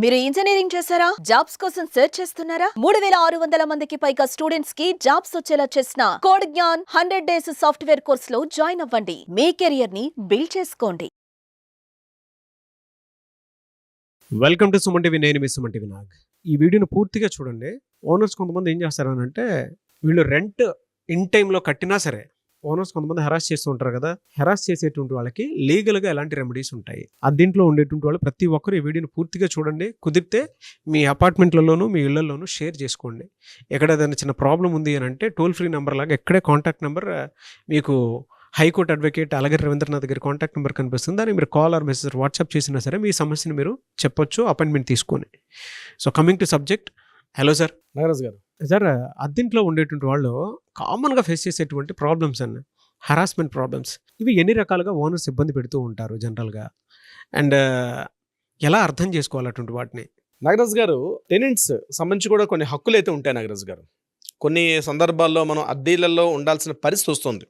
మీరు ఇంజనీరింగ్ చేశారా? జాబ్స్ కోసం సెర్చ్ చేస్తున్నారా? మూడు వేల ఆరు వందల మందికి పైగా స్టూడెంట్స్కి జాబ్స్ వచ్చేలా చేసిన code Gyan hundred days software కోర్స్లో జాయిన్ అవ్వండి. మీ కెరియర్ని బిల్డ్ చేసుకోండి వెల్కమ్ టు సుమన్ టీవీ నేను మీ సుమన్ టీవీ నాగ్. ఈ వీడియోని పూర్తిగా చూడండి. ఓనర్స్ కొంతమంది ఏం చేస్తారనంటే వీళ్ళు రెంట్ ఇన్ టైంలో కట్టినా సరే ఓనర్స్ కొంతమంది హెరాస్ చేస్తూ ఉంటారు కదా హెరాస్ చేసేటువంటి వాళ్ళకి లీగల్గా ఎలాంటి రెమెడీస్ ఉంటాయి? ఆ దీంట్లో ఉండేటువంటి వాళ్ళు ప్రతి ఒక్కరు ఈ వీడియోని పూర్తిగా చూడండి కుదిరితే మీ అపార్ట్మెంట్లలోనూ మీ ఇళ్ళలోనూ షేర్ చేసుకోండి. ఎక్కడ ఏదైనా చిన్న ప్రాబ్లం ఉంది అని అంటే టోల్ ఫ్రీ నెంబర్ లాగా ఎక్కడే కాంటాక్ట్ నెంబర్ మీకు హైకోర్టు అడ్వకేట్ అలాగే రవీంద్రనాథ్ గారి కాంటాక్ట్ నెంబర్ కనిపిస్తుంది. దాన్ని మీరు కాల్ ఆర్ మెసేజ్ వాట్సాప్ చేసినా సరే మీ సమస్యని మీరు చెప్పొచ్చు అపాయింట్మెంట్ తీసుకొని so coming to subject hello sir. Nagaraju garu. Sir అద్దెంట్లో ఉండేటువంటి వాళ్ళు కామన్గా ఫేస్ చేసేటువంటి ప్రాబ్లమ్స్ అన్న హరాస్మెంట్ ప్రాబ్లమ్స్. ఇవి ఎన్ని రకాలుగా ఓనర్స్ ఇబ్బంది పెడుతూ ఉంటారు జనరల్గా? అండ్ ఎలా అర్థం చేసుకోవాలి అటువంటి వాటిని? నాగరాజు గారు టెనెంట్స్ సంబంధించి కూడా కొన్ని హక్కులు అయితే ఉంటాయి నాగరాజు గారు. కొన్ని సందర్భాల్లో మనం అద్దెలలో ఉండాల్సిన పరిస్థితి వస్తుంది.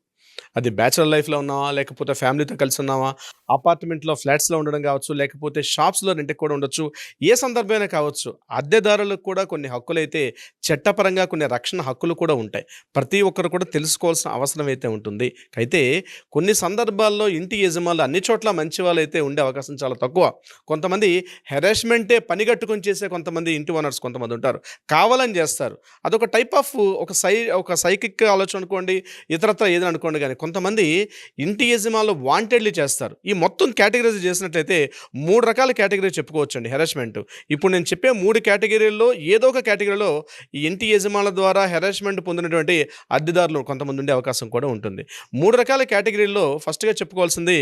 అది బ్యాచులర్ లైఫ్లో ఉన్నావా? లేకపోతే ఫ్యామిలీతో కలిసి ఉన్నావా? అపార్ట్మెంట్లో ఫ్లాట్స్లో ఉండడం కావచ్చు లేకపోతే షాప్స్లో రెంట్కి కూడా ఉండొచ్చు ఏ సందర్భమైనా కావచ్చు అద్దెదారులకు కూడా కొన్ని హక్కులు అయితే చట్టపరంగా కొన్ని రక్షణ హక్కులు కూడా ఉంటాయి. ప్రతి ఒక్కరు కూడా తెలుసుకోవాల్సిన అవసరం అయితే ఉంటుంది. అయితే కొన్ని సందర్భాల్లో ఇంటి యజమానులు అన్ని చోట్ల మంచి వాళ్ళైతే ఉండే అవకాశం చాలా తక్కువ. కొంతమంది హెరాస్మెంటే పని కట్టుకొని చేసే కొంతమంది ఇంటి ఓనర్స్ కొంతమంది ఉంటారు. కావాలని చేస్తారు. అదొక టైప్ ఆఫ్ ఒక సై ఒక సైకిక్ ఆలోచన అనుకోండి ఇతరత్ర ఏదని అనుకోండి కానీ కొంతమంది ఇంటి యజమానులు వాంటెడ్లీ చేస్తారు. ఈ మొత్తం కేటగిరీస్ చేసినట్లయితే మూడు రకాల కేటగిరీ చెప్పుకోవచ్చు అండి హెరాస్మెంట్ ఇప్పుడు నేను చెప్పే మూడు కేటగిరీల్లో ఏదో ఒక కేటగిరీలో ఈ ఇంటి యజమానుల ద్వారా హెరాస్మెంట్ పొందినటువంటి అద్దెదారులు కొంతమంది ఉండే అవకాశం కూడా ఉంటుంది. మూడు రకాల కేటగిరీల్లో ఫస్ట్గా చెప్పుకోవాల్సింది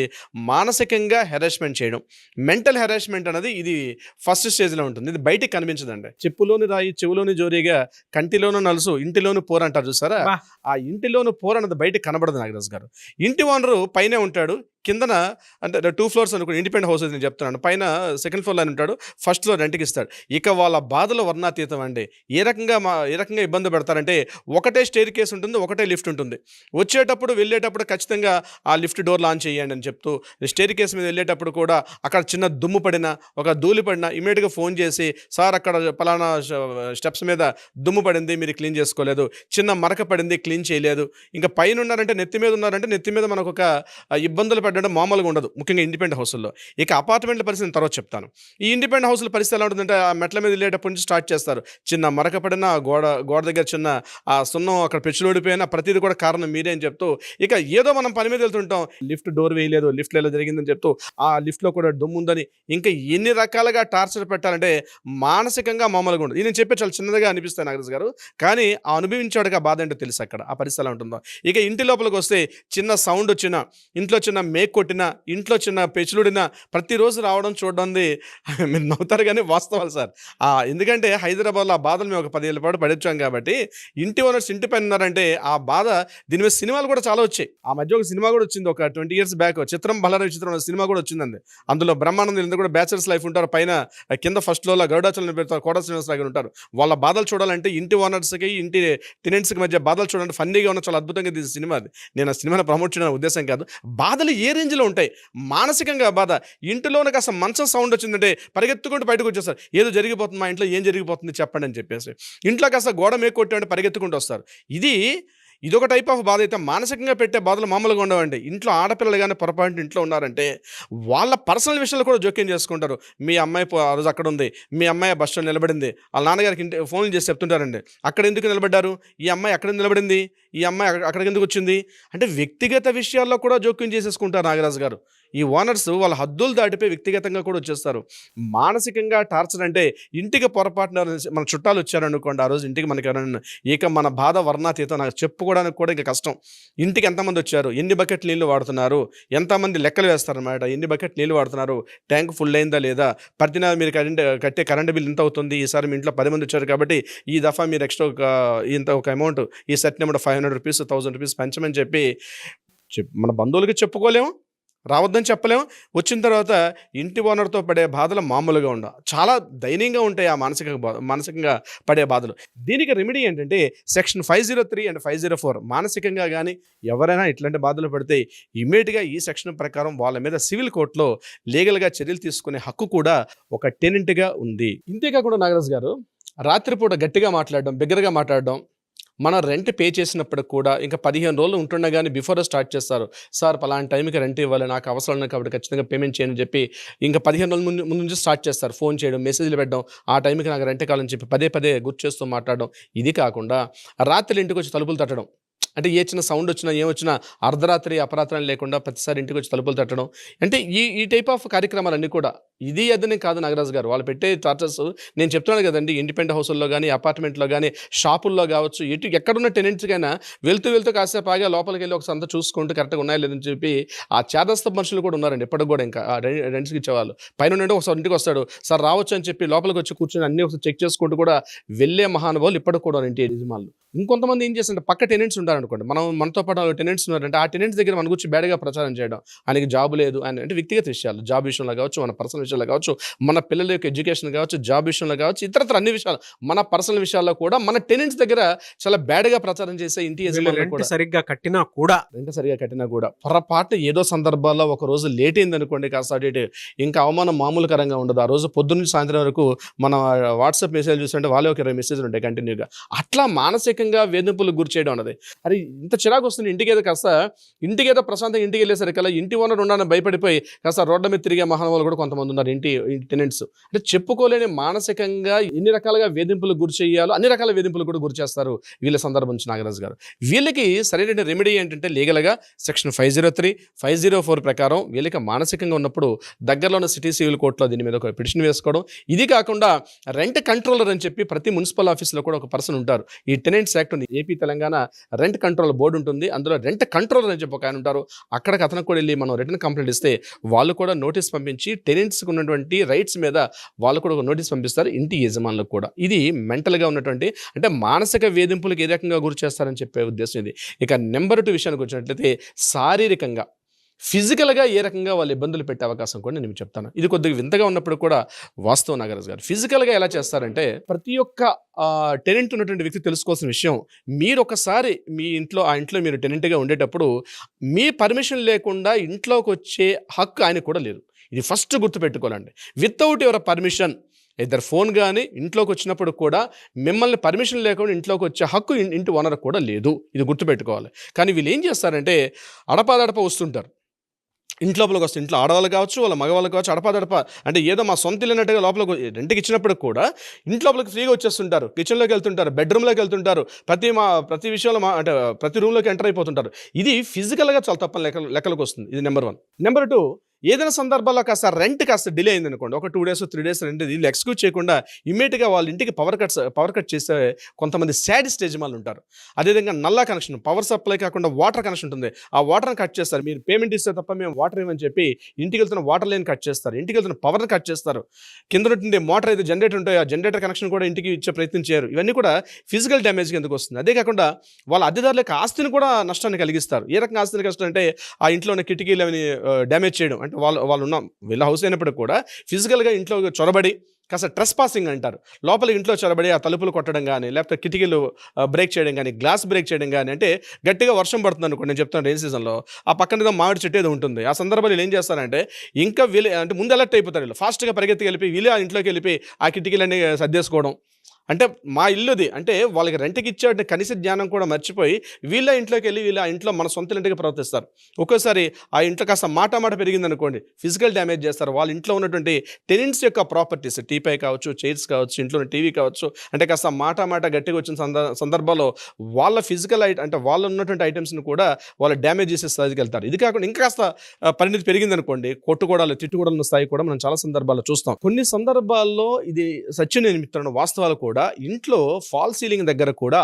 మానసికంగా హెరాస్మెంట్ చేయడం. మెంటల్ హెరాస్మెంట్ అనేది ఇది ఫస్ట్ స్టేజ్లో ఉంటుంది. ఇది బయటికి కనిపించదండి. చెప్పులోని రాయి చెవులోని జోరీగా కంటిలోను నలుసు ఇంటిలోను పోర అంటారు చూసారా. ఆ ఇంటిలోను పోర అన్నది బయటికి కనబడదు నాగరాజు గారు. ఇంటి ఓనరు పైనే ఉంటాడు. కిందన అంటే టూ ఫ్లోర్స్ అనుకో ఇండిపెండెంట్ హౌస్ నేను చెప్తున్నాను. పైన సెకండ్ ఫ్లోర్ అని ఉంటాడు ఫస్ట్ ఫ్లోర్ రెంట్కి ఇస్తాడు. ఇక వాళ్ళ బాధలు వర్ణాతీతం అండి. ఏ రకంగా మా ఏ రకంగా ఇబ్బంది పెడతారంటే ఒకటే స్టేర్ కేస్ ఉంటుంది ఒకటే లిఫ్ట్ ఉంటుంది. వచ్చేటప్పుడు వెళ్ళేటప్పుడు ఖచ్చితంగా ఆ లిఫ్ట్ డోర్ లాంచ్ చేయండి అని చెప్తూ స్టేర్ కేస్ మీద వెళ్ళేటప్పుడు కూడా అక్కడ చిన్న దుమ్ము పడిన ఒక ధూళి పడిన ఇమీడియట్గా ఫోన్ చేసి సార్ అక్కడ పలానా స్టెప్స్ మీద దుమ్ము పడింది మీరు క్లీన్ చేసుకోలేదు. చిన్న మరక పడింది క్లీన్ చేయలేదు. ఇంకా పైన ఉన్నారంటే నెత్తి మీద ఉన్నారంటే నెత్తి మీద మనకు ఒక ఇబ్బందులు పడ్డడం మామూలుగా ఉండదు. ముఖ్యంగా ఇండిపెండెంట్ హౌస్లో ఇక అపార్ట్మెంట్ల పరిస్థితి నేను తర్వాత చెప్తాను. ఈ ఇండిపెండెంట్ హౌస్ల పరిస్థితి ఎలా ఉంటుందంటే ఆ మెట్ల మీద వెళ్ళేటప్పటి నుంచి స్టార్ట్ చేస్తారు. చిన్న మరక పడిన గోడ గోడ దగ్గర చిన్న ఆ సున్నం అక్కడ పెచ్చులోడిపోయినా ప్రతిదీ కూడా కారణం మీరే అని చెప్తూ ఇక ఏదో మనం పని మీద వెళ్తుంటాం. లిఫ్ట్ డోర్ వేయలేదు లిఫ్ట్లో ఎలా జరిగిందని చెప్తూ ఆ లిఫ్ట్లో కూడా దుమ్ము ఉందని ఇంకా ఎన్ని రకాలుగా టార్చర్ పెట్టాలంటే మానసికంగా మామూలుగా ఉండదు. నేను చెప్పే చాలా చిన్నదిగా అనిపిస్తాను నాగరాజు గారు. కానీ ఆ అనుభవించాడుగా బాధ ఏంటో తెలుసు అక్కడ. ఆ పరిస్థితి ఎలా ఉంటుందో. ఇక ఇంటి లోపలికి వస్తే చిన్న సౌండ్ వచ్చిన ఇంట్లో చిన్న మేక్ ఇంట్లో చిన్న పెచ్చులుడినా ప్రతిరోజు రావడం చూడండి మీరు నవ్వుతారు కానీ వాస్తవాలు సార్. ఎందుకంటే హైదరాబాద్లో ఆ బాధలు మేము ఒక పదేళ్ళ పాటు పడొచ్చాం కాబట్టి ఇంటి ఓనర్స్ ఇంటి పైన ఉన్నారంటే ఆ బాధ దీని మీద సినిమాలు కూడా చాలా వచ్చాయి. ఆ మధ్య ఒక సినిమా కూడా వచ్చింది ఒక ట్వంటీ ఇయర్స్ బ్యాక్. చిత్రం బలర చిత్రం సినిమా కూడా వచ్చిందండి. అందులో బ్రహ్మానందం ఇంత కూడా బ్యాచులర్స్ లైఫ్ ఉంటారు. పైన కింద ఫస్ట్లో గౌడాచలం పెడతారు కోట శ్రీనివాస్ దగ్గర ఉంటారు. వాళ్ళ బాధలు చూడాలంటే ఇంటి ఓనర్స్కి ఇంటి టెనెంట్స్కి మధ్య బాధలు చూడాలంటే ఫన్నీగా ఉన్న చాలా అద్భుతంగా తీసిన సినిమా అది. నేను ఆ సినిమాని ప్రమోట్ చేయడం ఉద్దేశం కాదు. బాధలు ఏ రేంజ్లో ఉంటాయి. మానసికంగా బాధ. ఇంటిలోనే కాస్త మంచం సౌండ్ వచ్చిందంటే పరిగెత్తుకుంటూ బయటకు వచ్చేస్తారు. ఏదో జరిగిపోతుంది మా ఇంట్లో ఏం జరిగిపోతుంది చెప్పండి అని చెప్పేసి. ఇంట్లో కాస్త గోడ మేకు పరిగెత్తుకుంటూ వస్తారు. ఇది ఇదొక టైప్ ఆఫ్ బాధ. అయితే మానసికంగా పెట్టే బాధలు మామూలుగా ఉండవండి. ఇంట్లో ఆడపిల్లలు కానీ పొరపాటు ఇంట్లో ఉన్నారంటే వాళ్ళ పర్సనల్ విషయాలు కూడా జోక్యం చేసుకుంటారు. మీ అమ్మాయి ఆ రోజు అక్కడ ఉంది మీ అమ్మాయి బస్ స్టాండ్ నిలబడింది. వాళ్ళ నాన్నగారికి ఇంటి ఫోన్లు చేసి చెప్తుంటారండి. అక్కడ ఎందుకు నిలబడ్డారు? ఈ అమ్మాయి అక్కడ నిలబడింది? ఈ అమ్మాయి అక్కడ- అక్కడికి ఎందుకు వచ్చింది? అంటే వ్యక్తిగత విషయాల్లో కూడా జోక్యం చేసేసుకుంటారు నాగరాజు గారు. ఈ ఓనర్స్ వాళ్ళ హద్దులు దాటిపోయి వ్యక్తిగతంగా కూడా వచ్చేస్తారు. మానసికంగా టార్చర్ అంటే ఇంటికి పొరపాటున మన చుట్టాలు వచ్చారనుకోండి ఆ రోజు ఇంటికి మనకి ఎవరైనా ఇక మన బాధ వర్ణాతీతం నాకు చెప్పుకోవడానికి కూడా ఇంకా కష్టం. ఇంటికి ఎంతమంది వచ్చారు? ఎన్ని బకెట్ నీళ్ళు వాడుతున్నారు? ఎంతమంది లెక్కలు వేస్తారనమాట ఎన్ని బకెట్ నీళ్ళు వాడుతున్నారు? ట్యాంక్ ఫుల్ అయిందా లేదా? ప్రతి మీరు కరెంట్ కట్టే కరెంట్ బిల్ ఎంత అవుతుంది? ఈసారి మీ ఇంట్లో పది మంది వచ్చారు కాబట్టి ఈ దఫా మీరు ఎక్స్ట్రా ఒక ఇంత ఒక అమౌంట్ ఈ set number five hundred rupees thousand rupees పెంచమని చెప్పి చెప్ మన బంధువులకి చెప్పుకోలేము. రావద్దని చెప్పలేం వచ్చిన తర్వాత ఇంటి ఓనర్తో పడే బాధలు మామూలుగా ఉండవు చాలా దయనీయంగా ఉంటాయి ఆ మానసిక మానసికంగా పడే బాధలు. దీనికి రెమెడీ ఏంటంటే section five zero three and five zero four మానసికంగా కానీ ఎవరైనా ఇట్లాంటి బాధలు పడితే ఇమీడియట్గా ఈ సెక్షన్ ప్రకారం వాళ్ళ మీద సివిల్ కోర్టులో లీగల్గా చర్యలు తీసుకునే హక్కు కూడా ఒక టెనెంట్గా ఉంది. ఇంతేకాకుండా నాగరాజు గారు రాత్రిపూట గట్టిగా మాట్లాడడం బిగ్గరగా మాట్లాడడం మనం రెంట్ పే చేసినప్పుడు కూడా ఇంకా పదిహేను రోజులు ఉంటుండగానే బిఫోర్ స్టార్ట్ చేస్తారు. సార్ పలానా టైంకి రెంట్ ఇవ్వాలి నాకు అవసరం ఉన్నాయి కాబట్టి ఖచ్చితంగా పేమెంట్ చేయని చెప్పి ఇంకా పదిహేను రోజుల ముందు ముందు నుంచి స్టార్ట్ చేస్తారు. ఫోన్ చేయడం మెసేజ్లు పెట్టడం ఆ టైంకి నాకు రెంట్ కావాలని చెప్పి పదే పదే గుర్తు చేస్తూ మాట్లాడడం. ఇది కాకుండా రాత్రి ఇంటికి వచ్చి తలుపులు తట్టడం. అంటే ఏ చిన్న సౌండ్ వచ్చినా ఏమొచ్చినా అర్ధరాత్రి అపరాత్రం లేకుండా ప్రతిసారి ఇంటికి వచ్చి తలుపులు తట్టడం. అంటే ఈ ఈ టైప్ ఆఫ్ కార్యక్రమాలన్నీ కూడా ఇది అదని కాదు నాగరాజు గారు. వాళ్ళు పెట్టే చార్జెస్ నేను చెప్తున్నాను కదండి ఇండిపెండెంట్ హౌస్ల్లో కానీ అపార్ట్మెంట్లో కానీ షాపుల్లో కావచ్చు ఎటు ఎక్కడున్న టెనెంట్స్కైనా వెళ్తూ వెళ్తూ కాసేపు ఆగా లోపలికి వెళ్ళి ఒక సంత చూసుకుంటూ కరెక్ట్గా ఉన్నాయా లేదని చెప్పి ఆ చేదస్త మనుషులు కూడా ఉన్నారండి ఇప్పటికి కూడా ఇంకా. రెంట్స్కి ఇచ్చేవాళ్ళు. పైన నుండి ఒకసారి ఇంటికి వస్తాడు. సార్ రావచ్చు అని చెప్పి లోపలికి వచ్చి కూర్చొని అన్ని ఒకసారి చెక్ చేసుకుంటూ కూడా వెళ్ళే మహానుభావులు ఇప్పటికి కూడా ఇంటి యజమానులు. ఇంకొంతమంది ఏం చేస్తుంటే పక్క టెనెంట్స్ ఉంటారనుకోండి మనం మనతో పాటు టెనెంట్స్ ఉన్నారంటే ఆ టెనెంట్స్ దగ్గర మన గురించి బ్యాడ్గా ప్రచారం చేయడం. ఆయనకి జాబ్ లేదు. అని అంటే వ్యక్తిగత విషయాలు. జాబ్ విషయంలో కావచ్చు మన పర్సనల్ విషయాల్లో కావచ్చు మన పిల్లల యొక్క ఎడ్యుకేషన్ కావచ్చు జాబ్ విషయంలో కావచ్చు ఇతరత్ర అన్ని విషయాలు మన పర్సనల్ విషయాల్లో కూడా మన టెనెంట్స్ దగ్గర చాలా బ్యాడ్గా ప్రచారం చేసే ఇంటి యజమానులు సరిగ్గా కట్టినా కూడా. రెంట్ సరిగా కట్టినా కూడా. పొరపాటు ఏదో సందర్భాల్లో ఒక రోజు లేట్ అయింది అనుకోండి కాస్త అటు ఇంకా అవమానం మామూలుకరంగా ఉండదు. ఆ రోజు పొద్దున్న నుంచి సాయంత్రం వరకు మన వాట్సాప్ మెసేజ్ చూస్తుంటే వాళ్ళే ఒక ఇరవై మెసేజ్లు ఉంటాయి కంటిన్యూగా అట్లా మానసికంగా వేధింపులకు గురి చేయడం అన్నది. అరే ఇంత చిరాకు వస్తుంది ఇంటికి ఏదో కాస్త ఇంటికి ఏదో ప్రశాంతంగా ఇంటికి వెళ్ళేసరికల్లా ఇంటి ఓనర్ ఉండాలని భయపడిపోయి కాస్త రోడ్ల మీద తిరిగే మహానుభావులు కూడా కొంతమంది ఉన్నారు ఇంటి టెనెంట్స్ అంటే చెప్పుకోలేని మానసికంగా ఎన్ని రకాలుగా వేధింపులు గురి చేయాలో అన్ని రకాల వేధింపులు కూడా గురి చేస్తారు వీళ్ళ సందర్భం నుంచి నాగరాజు గారు. వీళ్ళకి సరైన రెమెడీ ఏంటంటే లీగల్గా section five zero three five zero four ప్రకారం వీళ్ళకి మానసికంగా ఉన్నప్పుడు దగ్గరలో ఉన్న సిటీ సివిల్ కోర్టులో దీని మీద ఒక పిటిషన్ వేసుకోవడం. ఇది కాకుండా రెంట్ కంట్రోలర్ అని చెప్పి ప్రతి మున్సిపల్ ఆఫీస్లో కూడా ఒక పర్సన్ ఉంటారు. ఈ టెనెంట్స్ యాక్ట్ ఉంది AP Telangana rent control board ఉంటుంది. అందులో రెంట్ కంట్రోలర్ అని చెప్పి ఒక ఆయన ఉంటారు. అక్కడికి అతనికి కూడా వెళ్ళి మనం రిటర్న్ కంప్లైంట్ ఇస్తే వాళ్ళు కూడా నోటీస్ పంపించి టెనెంట్స్ ఉన్నటువంటి రైట్స్ మీద వాళ్ళు కూడా ఒక నోటీస్ పంపిస్తారు ఇంటి యజమానులకు కూడా. ఇది మెంటల్గా ఉన్నటువంటి అంటే మానసిక వేధింపులకు ఏ రకంగా గురి చేస్తారని చెప్పే ఉద్దేశం ఇది. ఇక నెంబర్ టూ విషయానికి వచ్చినట్లయితే శారీరకంగా ఫిజికల్గా ఏ రకంగా వాళ్ళు ఇబ్బందులు పెట్టే అవకాశం కూడా నేను మీకు చెప్తాను. ఇది కొద్దిగా వింతగా ఉన్నప్పుడు కూడా వాస్తవం నాగరాజు గారు. ఫిజికల్గా ఎలా చేస్తారంటే ప్రతి ఒక్క టెనెంట్ ఉన్నటువంటి వ్యక్తి తెలుసుకోవాల్సిన విషయం మీరు ఒకసారి మీ ఇంట్లో ఆ ఇంట్లో మీరు టెనెంట్గా ఉండేటప్పుడు మీ పర్మిషన్ లేకుండా ఇంట్లోకి వచ్చే హక్కు ఆయన కూడా లేదు. ఇది ఫస్ట్ గుర్తుపెట్టుకోవాలండి. వితౌట్ యువర్ పర్మిషన్ ఇద్దరు ఫోన్ కానీ ఇంట్లోకి వచ్చినప్పుడు కూడా మిమ్మల్ని పర్మిషన్ లేకుండా ఇంట్లోకి వచ్చే హక్కు ఇంటి ఓనర్ కూడా లేదు. ఇది గుర్తుపెట్టుకోవాలి. కానీ వీళ్ళు ఏం చేస్తారంటే అడపాదడప వస్తుంటారు. ఇంట్లోపలికి వస్తే ఇంట్లో ఆడవాళ్ళు కావచ్చు వాళ్ళ మగవాళ్ళు కావచ్చు అడపాదడప అంటే ఏదో మా సొంత ఇల్లు లోపలికి రెంట్కి ఇచ్చినప్పుడు కూడా ఇంట్లోపలికి ఫ్రీగా వచ్చేస్తుంటారు. కిచెన్లోకి వెళ్తుంటారు బెడ్రూమ్లోకి వెళ్తుంటారు. ప్రతి మా ప్రతి విషయంలో మా అంటే ప్రతి రూమ్లోకి ఎంటర్ అయిపోతుంటారు. ఇది ఫిజికల్గా చాలా తప్పని లెక్క లెక్కలకు వస్తుంది. ఇది నెంబర్ వన్ నెంబర్ టూ ఏదైనా సందర్భాల్లో కాస్త రెంట్ కాస్త డిలే అయింది అనుకోండి ఒక two days three days rent వీళ్ళు ఎక్స్క్యూజ్ చేయకుండా ఇమీడియట్గా వాళ్ళ ఇంటికి పవర్ కట్స్ పవర్ కట్ చేసే కొంతమంది శాడ్ స్టేజ్ వాళ్ళు ఉంటారు అదేవిధంగా నల్లా కనెక్షన్ పవర్ సప్లై కాకుండా వాటర్ కనెక్షన్ ఉంటుంది. ఆ వాటర్ని కట్ చేస్తారు. మీరు పేమెంట్ ఇస్తే తప్ప మేము వాటర్ ఇవ్వని చెప్పి ఇంటికి వెళ్తున్న వాటర్ లైన్ కట్ చేస్తారు. ఇంటికి వెళ్తున్న పవర్ని కట్ చేస్తారు. కింద నుండి మోటార్ అయితే జనరేటర్ ఉంటాయో ఆ జనరేటర్ కనెక్షన్ కూడా ఇంటికి ఇచ్చే ప్రయత్నం చేయరు. ఇవన్నీ కూడా ఫిజికల్ డ్యామేజ్కి ఎందుకు వస్తుంది. అదే కాకుండా వాళ్ళ అద్దెదారులకు ఆస్తిని కూడా నష్టాన్ని కలిగిస్తారు. ఏ రకంగా ఆస్తిని కష్టం అంటే ఆ ఇంట్లో ఉన్న కిటికీలు అవి డ్యామేజ్ చేయడం. అంటే వాళ్ళు వాళ్ళు ఉన్న వీళ్ళ హౌస్ అయినప్పుడు కూడా ఫిజికల్గా ఇంట్లో చొరబడి కాస్త ట్రెస్ పాసింగ్ అంటారు. లోపల ఇంట్లో చొరబడి ఆ తలుపులు కొట్టడం కానీ లేకపోతే కిటికీలు బ్రేక్ చేయడం కానీ గ్లాస్ బ్రేక్ చేయడం కానీ అంటే గట్టిగా వర్షం పడుతుంది అనుకోండి నేను చెప్తాను రెయిన్ సీజన్లో ఆ పక్కన మామిడి చెట్టు ఏదో ఉంటుంది. ఆ సందర్భంలో ఏం చేస్తారంటే ఇంకా వీళ్ళు అంటే ముందు అలర్ట్ అయిపోతారు వీళ్ళు. ఫాస్ట్గా పరిగెత్తి వెళ్ళిపోయి వీళ్ళే ఆ ఇంట్లోకి వెళ్ళిపోయి ఆ కిటికీలన్నీ సర్దేసుకోవడం. అంటే మా ఇల్లుది అంటే వాళ్ళకి రెంట్కి ఇచ్చే కనీస జ్ఞానం కూడా మర్చిపోయి వీళ్ళ ఇంట్లోకి వెళ్ళి వీళ్ళ ఆ ఇంట్లో మన సొంత ఇంటికి ప్రవర్తిస్తారు. ఒక్కోసారి ఆ ఇంట్లో కాస్త మాట మాట పెరిగింది అనుకోండి ఫిజికల్ డ్యామేజ్ చేస్తారు. వాళ్ళ ఇంట్లో ఉన్నటువంటి టెనెంట్స్ యొక్క ప్రాపర్టీస్ టీపై కావచ్చు చైర్స్ కావచ్చు ఇంట్లో టీవీ కావచ్చు అంటే కాస్త మాట మాట గట్టిగా వచ్చిన సంద సందర్భాల్లో వాళ్ళ ఫిజికల్ ఐట అంటే వాళ్ళు ఉన్నటువంటి ఐటమ్స్ని కూడా వాళ్ళు డ్యామేజ్ చేసే స్థాయికి వెళ్తారు. ఇది కాకుండా ఇంకా కాస్త పరిణితి పెరిగింది అనుకోండి కొట్టుకోవడాలు తిట్టుకోవడం స్థాయి కూడా మనం చాలా సందర్భాల్లో చూస్తాం. కొన్ని సందర్భాల్లో ఇది సత్యం నేను వాస్తవాలు కూడా ఇంట్లో ఫాల్ సీలింగ్ దగ్గర కూడా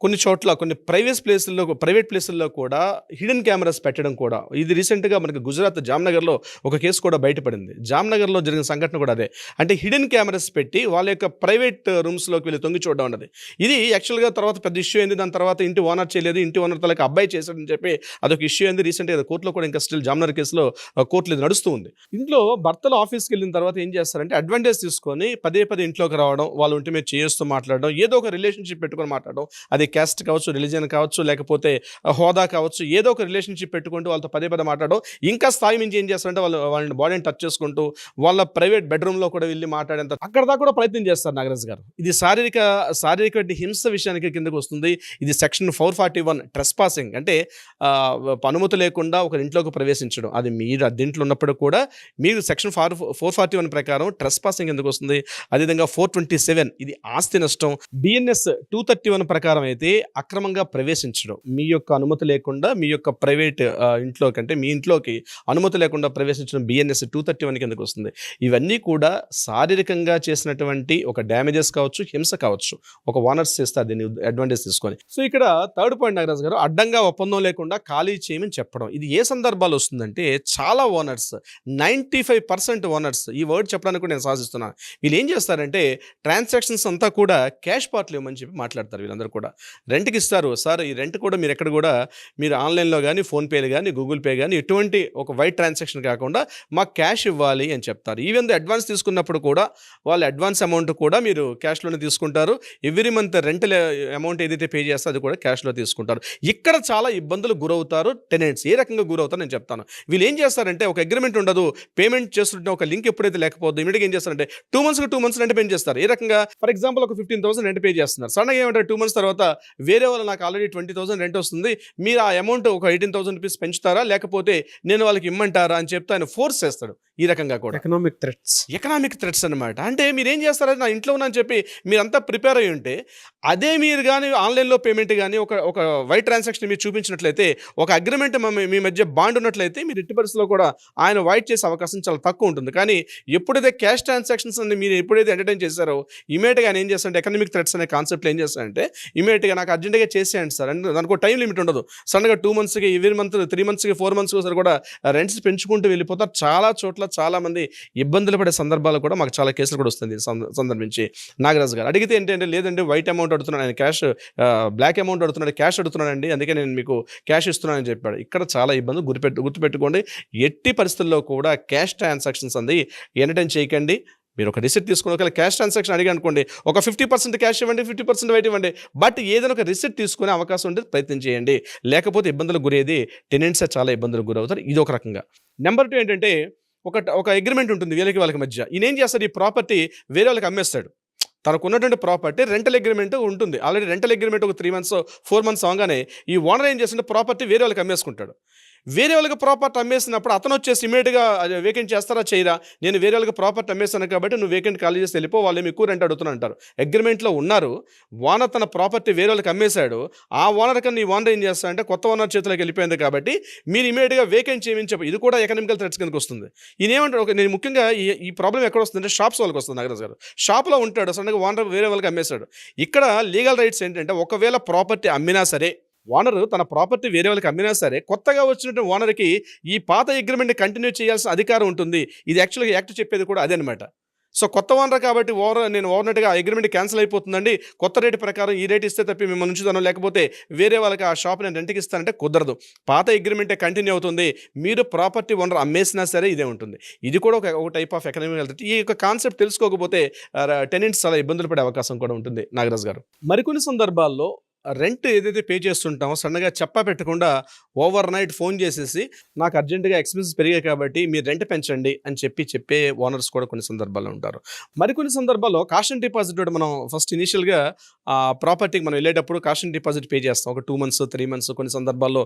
కొన్ని చోట్ల కొన్ని ప్రైవేట్ ప్లేసుల్లో ప్రైవేట్ ప్లేసుల్లో కూడా హిడెన్ కెమెరాస్ పెట్టడం కూడా. ఇది రీసెంట్గా మనకి గుజరాత్ జామ్నగర్లో ఒక కేసు కూడా బయటపడింది. జామ్నగర్లో జరిగిన సంఘటన కూడా అదే. అంటే హిడెన్ కెమెరాస్ పెట్టి వాళ్ళ యొక్క ప్రైవేట్ రూమ్స్లోకి వెళ్ళి తొంగి చూడడం అన్నది. ఇది యాక్చువల్గా తర్వాత పెద్ద ఇష్యూ అయింది. దాని తర్వాత ఇంటి ఓనర్ చేయలేదు. ఇంటి ఓనర్ తలకి అబ్బాయి చేశాడని చెప్పి అదొక ఇష్యూ అయింది. రీసెంట్గా కోర్టులో కూడా ఇంకా స్టిల్ జామ్నగర్ కేసులో ఆ, కోర్టులో ఇది నడుస్తూ ఉంది. ఇంట్లో భర్తలు ఆఫీస్కి వెళ్ళిన తర్వాత ఏం చేస్తారంటే అడ్వాంటేజ్ తీసుకొని పదే పదే ఇంట్లోకి రావడం వాళ్ళ ఒంటి మీద చేస్తూ మాట్లాడడం ఏదో ఒక రిలేషన్షిప్ పెట్టుకొని మాట్లాడడం అది క్యాస్ట్ కావచ్చు రిలీజియన్ కావచ్చు లేకపోతే హోదా కావచ్చు ఏదో ఒక రిలేషన్షిప్ పెట్టుకుంటూ వాళ్ళతో పదే పదే మాట్లాడడం. ఇంకా స్థాయి మించి ఏం చేస్తారంటే వాళ్ళు వాళ్ళని బాడీని టచ్ చేసుకుంటూ వాళ్ళ ప్రైవేట్ బెడ్రూమ్లో కూడా వెళ్ళి మాట్లాడేంత అక్కడ దాకా కూడా ప్రయత్నం చేస్తారు నాగరాజ్ గారు. ఇది శారీరక శారీరక హింస విషయానికి కిందకు వస్తుంది. ఇది section four forty one trespassing అంటే అనుమతి లేకుండా ఒక ఇంట్లోకి ప్రవేశించడం. అది మీరు అద్దెంట్లో ఉన్నప్పుడు కూడా మీరు section four four forty one ప్రకారం ట్రెస్ పాసింగ్ ఎందుకు వస్తుంది. అదేవిధంగా ఫోర్ ట్వంటీ సెవెన్ ఇది ఆస్తి నష్టం. బిఎన్ఎస్ టూ థర్టీ వన్ ప్రకారం అయితే అక్రమంగా ప్రవేశించడం. మీ యొక్క అనుమతి లేకుండా మీ యొక్క ప్రైవేట్ ఇంట్లోకి అంటే మీ ఇంట్లోకి అనుమతి లేకుండా ప్రవేశించడం బిఎన్ఎస్ టూ థర్టీ వన్ కిందకు వస్తుంది? ఇవన్నీ కూడా శారీరకంగా చేసినటువంటి ఒక డ్యామేజెస్ కావచ్చు హింస కావచ్చు. ఒక ఓనర్స్ చేస్తారు దీన్ని అడ్వాంటేజ్ తీసుకొని. సో ఇక్కడ థర్డ్ పాయింట్ నాగరాజు గారు అడ్డంగా ఒప్పందం లేకుండా ఖాళీ చేయమని చెప్పడం. ఇది ఏ సందర్భాలు వస్తుందంటే చాలా owners ninety five percent owners ఈ వర్డ్ చెప్పడానికి కూడా నేను సాధిస్తున్నాను. వీళ్ళు ఏం చేస్తారంటే ట్రాన్సాక్షన్స్ అంతా కూడా క్యాష్ పార్ట్లు ఇవ్వమని చెప్పి మాట్లాడతారు వీళ్ళందరూ కూడా. రెంట్కి ఇస్తారు. సార్ ఈ రెంట్ కూడా మీరు ఎక్కడ కూడా మీరు ఆన్లైన్లో కానీ ఫోన్పేలు కానీ గూగుల్ పే కానీ ఎటువంటి ఒక వైట్ ట్రాన్సాక్షన్ కాకుండా మాకు క్యాష్ ఇవ్వాలి అని చెప్తారు. ఈవెన్ అడ్వాన్స్ తీసుకున్నప్పుడు కూడా వాళ్ళ అడ్వాన్స్ అమౌంట్ కూడా మీరు క్యాష్లోనే తీసుకుంటారు. ఎవ్రీ మంత్ రెంట్ అమౌంట్ ఏదైతే పే చేస్తే అది కూడా క్యాష్లో తీసుకుంటారు. ఇక్కడ చాలా ఇబ్బందులు గురవుతారు టెనెంట్స్. ఏ రకంగా గురవుతారు నేను చెప్తాను. వీళ్ళు ఏం చేస్తారంటే ఒక అగ్రిమెంట్ ఉండదు. పేమెంట్ చేస్తుంటే ఒక లింక్ ఎప్పుడైతే లేకపోతే ఇమీడియట్గా ఏం చేస్తారంటే టూ మంత్స్కి టూ మంత్స్ రెంట్ పే చేస్తారు. ఏ రకంగా? ఫర్ ఎగ్జాంపుల్ ఒక ఫిఫ్టీన్ థౌసండ్ రెంట్ పే చేస్తున్నారు. సడన్గా ఏమంటారు? టూ మంత్స్ తర్వాత వేరే వాళ్ళు నాకు ఆల్రెడీ ట్వంటీ థౌసండ్ రెంట్ వస్తుంది. మీరు ఆ అమౌంట్ ఒక ఎయిటీన్ థౌసండ్ రూపీస్ పెంచుతారా? లేకపోతే నేను వాళ్ళకి ఇమ్మంటారా? అని చెప్తే ఆయన ఫోర్స్ చేస్తాడు. ఈ రకంగా కూడా. ఎకనామిక్ థ్రెట్స్ ఎకనామిక్ థ్రెట్స్ అనమాట అంటే మీరు ఏం చేస్తారంటే నా ఇంట్లో ఉన్నాను చెప్పి మీరంతా ప్రిపేర్ అయ్యి ఉంటే అదే మీరు కానీ ఆన్లైన్లో పేమెంట్ కానీ ఒక ఒక వైట్ ట్రాన్సాక్షన్ మీరు చూపించినట్లయితే ఒక అగ్రిమెంట్ మీ మధ్య బాండ్ ఉన్నట్లయితే మీరు ఎట్టి పరిస్థితుల్లో కూడా ఆయన వైట్ చేసే అవకాశం చాలా తక్కువ ఉంటుంది. కానీ ఎప్పుడైతే క్యాష్ ట్రాన్సాక్షన్స్ అని మీరు ఎప్పుడైతే ఎంటర్టైన్ చేశారో ఇమీడియట్గా ఆయన ఏం చేస్తారంటే ఎకనామిక్ థ్రెట్స్ అనే కాన్సెప్ట్ ఏం చేస్తారంటే ఇమీడియట్గా నాకు అర్జెంట్గా చేసేయండి సార్. అంటే దానికి టైం లిమిట్ ఉండదు. సడన్గా టూ మంత్స్కి ఎవరి మంత్ త్రీ మంత్స్కి ఫోర్ మంత్స్కి ఒకసారి కూడా రెంట్స్ పెంచుకుంటూ వెళ్ళిపోతారు. చాలా చోట్ల చాలామంది ఇబ్బందులు పడే సందర్భాలు కూడా మాకు చాలా కేసులు కూడా వస్తుంది సంద- సందర్భించి. నాగరాజు గారు అడిగితే ఏంటంటే లేదంటే వైట్ అమౌంట్ అడుగుతున్నాను ఆయన క్యాష్ బ్లాక్ అమౌంట్ అడుగుతున్నాడు క్యాష్ అడుగుతున్నానండి అందుకే నేను మీకు క్యాష్ ఇస్తున్నానని చెప్పాడు. ఇక్కడ చాలా ఇబ్బందులు గుర్తుపెట్టు గుర్తుపెట్టుకోండి. ఎట్టి పరిస్థితుల్లో కూడా క్యాష్ ట్రాన్సాక్షన్స్ అంది ఎంటర్టైన్ చేయకండి మీరు ఒక రిసిప్ట్ తీసుకుని ఒకవేళ క్యాష్ ట్రాన్సాక్షన్ అడిగి అనుకోండి ఒక ఫిఫ్టీ పర్సెంట్ క్యాష్ ఇవ్వండి ఫిఫ్టీ పర్సెంట్ వైట్ ఇవ్వండి బట్ ఏదైనా ఒక రిసిప్ట్ తీసుకునే అవకాశం ఉంటే ప్రయత్నం చేయండి. లేకపోతే ఇబ్బందులకు గురేది టెనెంట్సే చాలా ఇబ్బందులకు గురవుతారు. ఇది ఒక రకంగా. నెంబర్ టూ ఏంటంటే ఒక ఒక అగ్రిమెంట్ ఉంటుంది వీళ్ళకి వాళ్ళకి మధ్య. ఈయన ఏం చేస్తాడు? ఈ ప్రాపర్టీ వేరే వాళ్ళకి అమ్మేస్తాడు. తనకు ఉన్నటువంటి ప్రాపర్టీ రెంటల్ అగ్రిమెంట్ ఉంటుంది. ఆల్రెడీ రెంటల్ అగ్రిమెంట్ ఒక త్రీ మంత్స్ ఫోర్ మంత్స్ అవగానే ఈ ఓనర్ ఏం చేస్తుంటే ప్రాపర్టీ వేరే వాళ్ళకి అమ్మేసుకుంటాడు. వేరే వాళ్ళకి ప్రాపర్టీ అమ్మేసినప్పుడు అతను వచ్చేసి ఇమీడియట్గా వేకెంట్ చేస్తారా చేయరా? నేను వేరే వాళ్ళకి ప్రాపర్టీ అమ్మేశాను కాబట్టి నువ్వు వేకెంట్ ఖాళీ చేసి వెళ్ళిపో వాళ్ళు ఎక్కువ రెంట్ అడుగుతున్నా అంటారు. అగ్రిమెంట్లో ఉన్నారు. ఓనర్ తన ప్రాపర్టీ వేరే వాళ్ళకి అమ్మేశాడు. ఆ ఓనర్ కన్నా ఈ ఓనర్ ఏం చేస్తాడంటే కొత్త ఓనర్ చేతిలోకి వెళ్ళిపోయింది కాబట్టి మీరు ఇమీడియట్గా వేకెంట్ చేయమని చెప్పి ఇది కూడా ఎకనామికల్ థ్రెట్స్ కిందకి వస్తుంది. ఈయన ఒక నేను ముఖ్యంగా ఈ ఈ ప్రాబ్లం ఎక్కడ వస్తుందంటే షాప్స్ వాళ్ళకి వస్తుంది నాగరాజ్ గారు. షాప్లో ఉంటాడు సడన్గా ఓనర్ వేరే వాళ్ళకి అమ్మేశాడు. ఇక్కడ లీగల్ రైట్స్ ఏంటంటే ఒకవేళ ప్రాపర్టీ అమ్మినా సరే ఓనర్ తన ప్రాపర్టీ వేరే వాళ్ళకి అమ్మినా సరే కొత్తగా వచ్చినటువంటి ఓనర్కి ఈ పాత అగ్రిమెంట్ కంటిన్యూ చేయాల్సిన అధికారం ఉంటుంది. ఇది యాక్చువల్గా యాక్ట్ చెప్పేది కూడా అదే అనమాట సో కొత్త ఓనర్ కాబట్టి ఓవర్ నేను ఓనర్గా అగ్రిమెంట్ క్యాన్సిల్ అయిపోతుందండి. కొత్త రేటు ప్రకారం ఈ రేట్ ఇస్తే తప్పి మిమ్మల్ని ఉంచుతాను లేకపోతే వేరే వాళ్ళకి ఆ షాప్ నేను రెంట్కి ఇస్తానంటే కుదరదు. పాత అగ్రిమెంటే కంటిన్యూ అవుతుంది. మీరు ప్రాపర్టీ ఓనర్ అమ్మేసినా సరే ఇదే ఉంటుంది. ఇది కూడా ఒక ఒక టైప్ ఆఫ్ ఎకనామిక్ ఈ యొక్క కాన్సెప్ట్ తెలుసుకోకపోతే టెనెంట్స్ చాలా ఇబ్బందులు పడే అవకాశం కూడా ఉంటుంది. నాగరాజ్ గారు. మరికొన్ని సందర్భాల్లో రెంట్ ఏదైతే పే చేస్తుంటామో సడన్గా చెప్పా పెట్టకుండా ఓవర్ నైట్ ఫోన్ చేసేసి నాకు అర్జెంటుగా ఎక్స్పెన్సెస్ పెరిగాయి కాబట్టి మీరు రెంట్ పెంచండి అని చెప్పి చెప్పే ఓనర్స్ కూడా కొన్ని సందర్భాల్లో ఉంటారు. మరికొన్ని సందర్భాల్లో కాషన్ డిపాజిట్ కూడా మనం ఫస్ట్ ఇనిషియల్గా ప్రాపర్టీకి మనం వెళ్ళేటప్పుడు కాషన్ డిపాజిట్ పే చేస్తాం. ఒక టూ మంత్స్ త్రీ మంత్స్ కొన్ని సందర్భాల్లో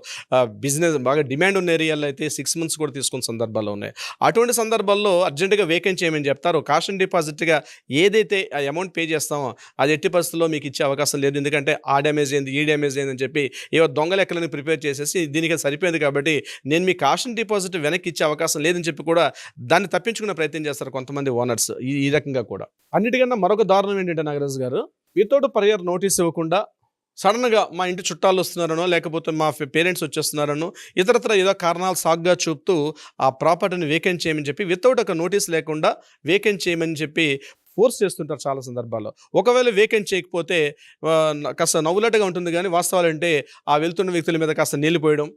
బిజినెస్ బాగా డిమాండ్ ఉన్న ఏరియాలో అయితే సిక్స్ మంత్స్ కూడా తీసుకున్న సందర్భాల్లో ఉన్నాయి. అటువంటి సందర్భాల్లో అర్జెంటుగా వేకెంట్ చేయమని చెప్తారు. కాషన్ డిపాజిట్గా ఏదైతే ఆ అమౌంట్ పే చేస్తామో అది ఎట్టి పరిస్థితుల్లో మీకు ఇచ్చే అవకాశం లేదు. ఎందుకంటే ఆ డ్యామేజ్ అయింది ఈ డ్యామేజ్ అయింది అని చెప్పి ఏవో దొంగ లెక్కలని ప్రిపేర్ చేసేసి దీనికి సరిపోయింది కాబట్టి నేను మీ కాషన్ డిపాజిట్ వెనక్కి ఇచ్చే అవకాశం లేదని చెప్పి కూడా దాన్ని తప్పించుకునే ప్రయత్నం చేస్తారు కొంతమంది ఓనర్స్ ఈ ఈ రకంగా కూడా. అన్నిటికన్నా మరొక దారుణం ఏంటంటే నాగరాజు గారు వితౌట్ పరియర్ నోటీస్ ఇవ్వకుండా సడన్గా మా ఇంటి చుట్టాలు వస్తున్నారనో లేకపోతే మా పేరెంట్స్ వచ్చేస్తున్నారనో ఇతరత్ర ఏదో కారణాలు సాగ్గా చూపుతూ ఆ ప్రాపర్టీని వేకెంట్ చేయమని చెప్పి వితౌట్ ఒక నోటీస్ లేకుండా వేకెంట్ చేయమని చెప్పి ఫోర్స్ చేస్తుంటారు చాలా సందర్భాల్లో. ఒకవేళ వేకెంట్ చేయకపోతే కాస్త నవ్వులటగా ఉంటుంది కానీ వాస్తవాలు అంటే ఆ వెళ్తున్న వ్యక్తుల మీద కాస్త నీళ్ళు పోయడం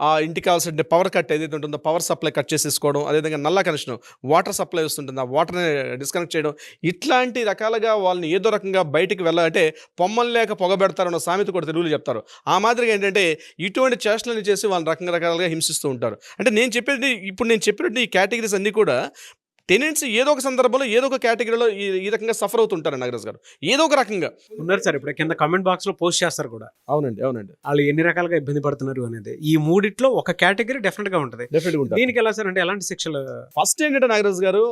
ఆ ఇంటికి కావాల్సిన పవర్ కట్ ఏదైతే ఉంటుందో పవర్ సప్లై కట్ చేసేసుకోవడం అదేవిధంగా నల్ల కనెక్షన్ వాటర్ సప్లై వస్తుంటుంది ఆ వాటర్ని డిస్కనెక్ట్ చేయడం ఇట్లాంటి రకాలుగా వాళ్ళని ఏదో రకంగా బయటికి వెళ్ళాలంటే పొమ్మలు లేక పొగబెడతారన్న సామెత కూడా తెలుగులో చెప్తారు. ఆ మాదిరిగా ఏంటంటే ఇటువంటి చేష్టలను చేసి వాళ్ళని రకంగా రకాలుగా హింసిస్తూ ఉంటారు. అంటే నేను చెప్పేది ఇప్పుడు నేను చెప్పినట్టు ఈ కేటగిరీస్ అన్నీ కూడా టెనెంట్స్ ఏదో ఒక సందర్భంలో ఏదో ఒక కేటగిరీలో ఈ రకంగా సఫర్ అవుతుంటారు నాగరాజ్ గారు. ఏదో ఒక రకంగా. ఉన్నారు సార్ ఇప్పుడు కింద కమెంట్ బాక్స్లో పోస్ట్ చేస్తారు కూడా. అవునండి అవునండి. వాళ్ళు ఎన్ని రకాలుగా ఇబ్బంది పడుతున్నారు అనేది. ఈ మూడిట్లో ఒక కేటగిరీ డెఫినెట్గా ఉంటది. దీనికి ఎలా సార్ అంటే ఎలాంటి శిక్షలు? ఫస్ట్ ఏంటంటే నాగరాజ్ గారు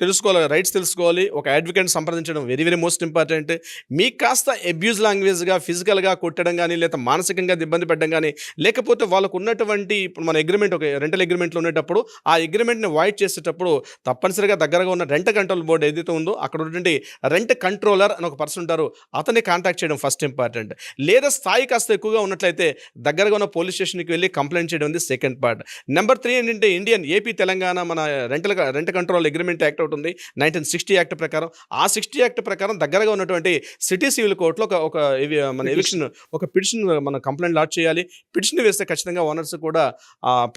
తెలుసుకోవాలి రైట్స్ తెలుసుకోవాలి. ఒక అడ్వకేట్ సంప్రదించడం వెరీ వెరీ మోస్ట్ ఇంపార్టెంట్ మీకు కాస్త అబ్యూజ్ లాంగ్వేజ్గా ఫిజికల్గా కొట్టడం కానీ లేదా మానసికంగా ఇబ్బంది పెట్టడం కానీ లేకపోతే వాళ్ళకు ఉన్నటువంటి ఇప్పుడు మన అగ్రిమెంట్ ఒక రెంటల్ అగ్రిమెంట్లో ఉండేటప్పుడు ఆ అగ్రిమెంట్ని వాయిడ్ చేసేటప్పుడు తప్పనిసరిగా దగ్గరగా ఉన్న రెంట్ కంట్రోల్ బోర్డు ఏదైతే ఉందో అక్కడ ఉన్నటువంటి రెంట్ కంట్రోలర్ అని ఒక పర్సన్ ఉంటారు అతన్ని కాంటాక్ట్ చేయడం ఫస్ట్ ఇంపార్టెంట్ లేదా స్థాయి కాస్త ఎక్కువగా ఉన్నట్లయితే దగ్గరగా ఉన్న పోలీస్ స్టేషన్కి వెళ్ళి కంప్లైంట్ చేయడం ఉంది సెకండ్ పార్ట్ నెంబర్ త్రీ ఏంటంటే ఇండియన్ ఏపీ తెలంగాణ మన rental rent control agreement act ఒకటి ఉంది నైన్టీన్ సిక్స్టీ యాక్ట్ ప్రకారం. ఆ సిక్స్టీ యాక్ట్ ప్రకారం దగ్గరగా ఉన్నటువంటి సిటీ సివిల్ కోర్టులో ఒక ఒక ఇవి మన ఎవిక్షన్ ఒక పిటిషన్ మన కంప్లైంట్ లాట్ చేయాలి. పిటిషన్ వేస్తే ఖచ్చితంగా ఓనర్స్ కూడా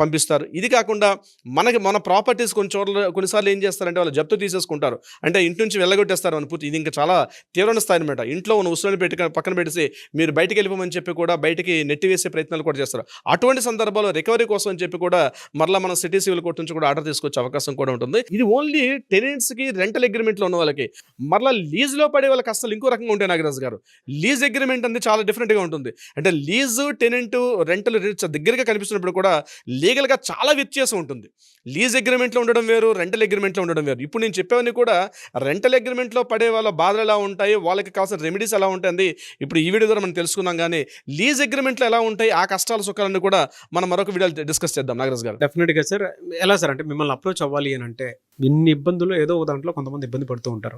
పంపిస్తారు. ఇది కాకుండా మనకి మన ప్రాపర్టీస్ కొన్ని చోట్ల కొన్నిసార్లు ఏం చేస్తారంటే వాళ్ళు జప్తు తీసేసుకుంటారు. అంటే ఇంటి నుంచి వెళ్ళగొట్టేస్తారు అని పూర్తి ఇది ఇంకా చాలా తీవ్రమైన స్థాయి అనమాట ఇంట్లో ఉన్న ఉసులని పెట్టి పక్కన పెట్టేసి మీరు బయటికి వెళ్ళిపోమని చెప్పి కూడా బయటికి నెట్టి వేసే ప్రయత్నాలు కూడా చేస్తారు. అటువంటి సందర్భాల్లో రికవరీ కోసం అని చెప్పి కూడా మరలా మన సిటీ సివిల్ కోర్టు నుంచి కూడా ఆర్డర్ తీసుకొచ్చే అవకాశం కూడా ఉంటుంది. ఇది ఓన్లీ టెనెంట్స్కి రెంటల్ అగ్రిమెంట్లో ఉన్న వాళ్ళకి. మరలా లీజ్లో పడే వాళ్ళకి అసలు ఇంకో రకంగా ఉంటాయి నాగరాజు గారు. లీజ్ అగ్రిమెంట్ అనేది చాలా డిఫరెంట్గా ఉంటుంది. అంటే లీజు టెనెంట్ రెంటల్ దగ్గరగా కనిపిస్తున్నప్పుడు కూడా లీగల్గా చాలా వ్యత్యాసం ఉంటుంది. లీజ్ అగ్రిమెంట్లో ఉండడం వేరు రెంటల్ అగ్రిమెంట్లో ఉండడం వేరు. ఇప్పుడు నేను చెప్పేవన్నీ కూడా రెంటల్ అగ్రిమెంట్లో పడే వాళ్ళ బాధలు ఎలా ఉంటాయి వాళ్ళకి కావాల్సిన రెమెడీస్ ఎలా ఉంటుంది ఇప్పుడు ఈ వీడియో ద్వారా మనం తెలుసుకున్నాం కానీ లీజ్ అగ్రిమెంట్లో ఎలా ఉంటాయి ఆ కష్టాల సుఖాలన్నీ కూడా మనం మరొక వీడియోలో డిస్కస్ చేద్దాం. నాగరాజ్ గారు. డెఫినెట్గా సార్. ఎలా సార్? అంటే మిమ్మల్ని అప్రోచ్ అవ్వాలి అని అంటే ఇన్ని ఇబ్బందులు ఏదో ఒక దాంట్లో కొంతమంది ఇబ్బంది పడుతూ ఉంటారు.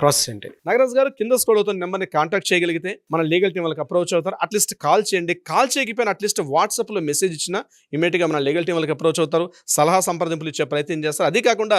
ప్రాసెస్ ఏంటి? నాగరాజ్ గారు కింద స్కోడ్ అవుతున్న నెంబర్ని కాంటాక్ట్ చేయగలిగితే మన లీగల్ టీం వాళ్ళకి అప్రోచ్ అవుతారు. అట్లీస్ట్ కాల్ చేయండి. కాల్ చేయకపోయినా అట్లీస్ట్ వాట్సాప్లో మెసేజ్ ఇచ్చినా ఇమీడియట్గా మన లీగల్ టీం వాళ్ళకి అప్రోచ్ అవుతారు. సలహా సంప్రదింపులు ఇచ్చే ప్రయత్నం చేస్తారు. అది కాకుండా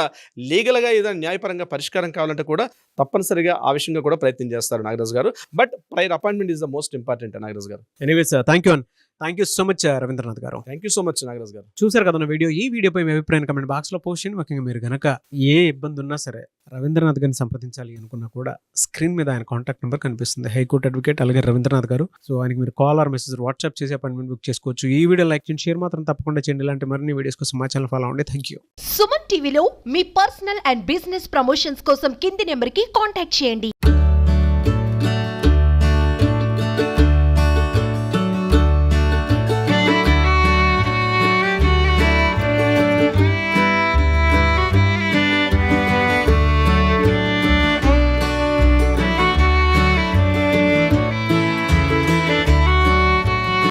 లీగల్గా ఏదైనా న్యాయపరంగా పరిష్కారం కావాలంటే కూడా తప్పనిసరిగా ఆ విషయంగా కూడా ప్రయత్నం చేస్తారు Nagaraj garu. But prior appointment is the most important Nagaraj garu. Anyways thank you thank you so much Ravindranath garu. Thank you so much Nagaraj garu. చూసారు కదా వీడియో? ఈ వీడియోపై మీ అభిప్రాయం కమెంట్ బాక్స్లో పోస్ట్ చేయండి. ముఖ్యంగా మీరు గనక ఏ ఇబ్బంది ఉన్నా సరే రవీంద్రనాథ్ గారిని సంప్రదించాలి అనుకున్నా కూడా స్క్రీన్ మీద ఆయన కాంటాక్ట్ నెంబర్ కనిపిస్తుంది. హైకోర్టు అడ్వకేట్ అలాగే రవీంద్రనాథ్ గారు. సో ఆయనకి మీరు కాల్ ఆర్ మెసేజ్ వాట్సాప్ చేసి అపాయింట్మెంట్ బుక్ చేసుకోవచ్చు. ఈ వీడియో లైక్ చేయండి. షేర్ మాత్రం తప్పకుండా చేయండి. ఇలాంటి మరిన్ని వీడియోస్ కోసం మా ఛానల్ ఫాలో అవ్వండి. థ్యాంక్ యూ సుమన్ టీవీలో మీ పర్సనల్ అండ్ బిజినెస్ ప్రమోషన్స్ కోసం కింది నెంబర్కి కాంటాక్ట్ చేయండి.